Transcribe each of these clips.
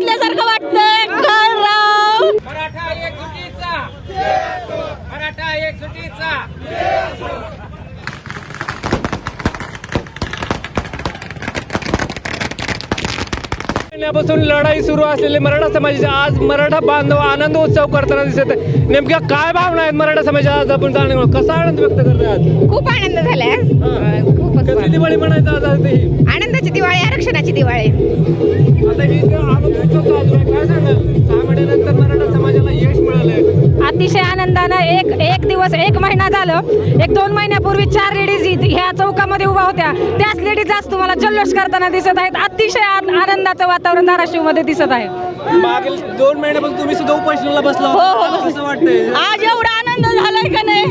घेतल्यासारखं वाटत पासून लढाई सुरू असलेली मराठा समाजाचे आज मराठा बांधव आनंद उत्सव करताना दिसत नेमक्या काय भावना आहेत मराठा समाजाच्या आज आपण जाणून कसा आनंद व्यक्त करतात खूप आनंद झालाय दिवाळी म्हणायचं आज आनंदाची दिवाळी आरक्षणाची दिवाळी. आता ही अतिशय आनंदानं एक एक दिवस एक महिना झालं. एक दोन महिन्यापूर्वी चार लेडीज ह्या चौकामध्ये उभा होत्या. त्याच लेडीज आज तुम्हाला जल्लोष करताना दिसत आहेत. अतिशय आनंदाचं वातावरण धाराशिवमध्ये दिसत आहे. मागील दोन महिन्यापासून तुम्ही सुद्धा उपोषणाला बसला हो. हो. वाटतंय? आज एवढा आनंद झालाय का नाही?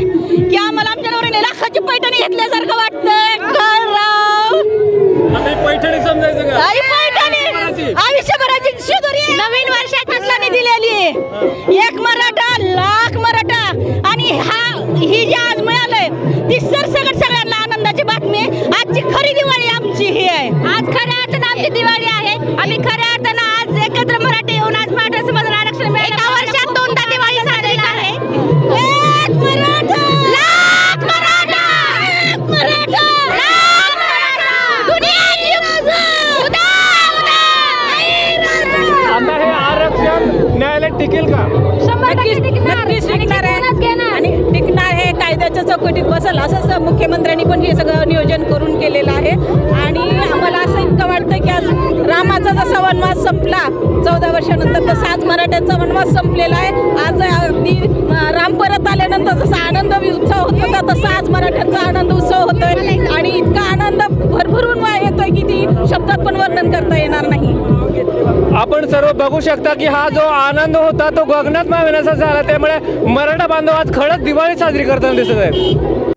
की आम्हाला आमच्या नवऱ्याने लाखाची पैठणी घेतल्यासारखं वाटतंय. ही पैठणी समजायचं का? पैठणी! आयुष्यभराची. शिदोरी नवीन वर्षात दिलेली आहे. एक मराठा आमची दिवाळी आहे. आम्ही खऱ्या अर्थानं आज एकत्र मराठी येऊन आज मराठा समाजाला आरक्षण मिळालं. एका वर्षात दोनदा दिवाळी झालेली आहे. एक मराठा! लाख मराठा! एक मराठा! लाख मराठा! दुनिया जिंदाबाद. उदा, उदा. आता हे आरक्षण न्यायालयात टिकेल का? नक्कीच नक्कीच टिकणार आहे. आणि टिकणार हे कायद्याच्या चौकटीत बसल असं स- मुख्यमंत्र्यांनी पण हे सगळं नियोजन करून केलेलं आहे. आणि आम्हाला असं वाटतं की आज रामाचा जसा वनवास संपला चौदा वर्षानंतर तसा आज मराठ्यांचा वनवास संपलेला आहे. आज अगदी राम परत आल्यानंतर जसा आनंद उत्सव होत होता तसा आज मराठ्यांचा आनंद उत्सव होतोय. आणि इतका आनंद भरभरून येतोय की ती शब्दात पण वर्णन करता येणार नाही. आपण सर्व बघू शकता की हा जो आनंद होता तो गगनात माविण्याचा झाला. त्यामुळे मराठा बांधव आज खडक दिवाळी साजरी करताना दिसत आहे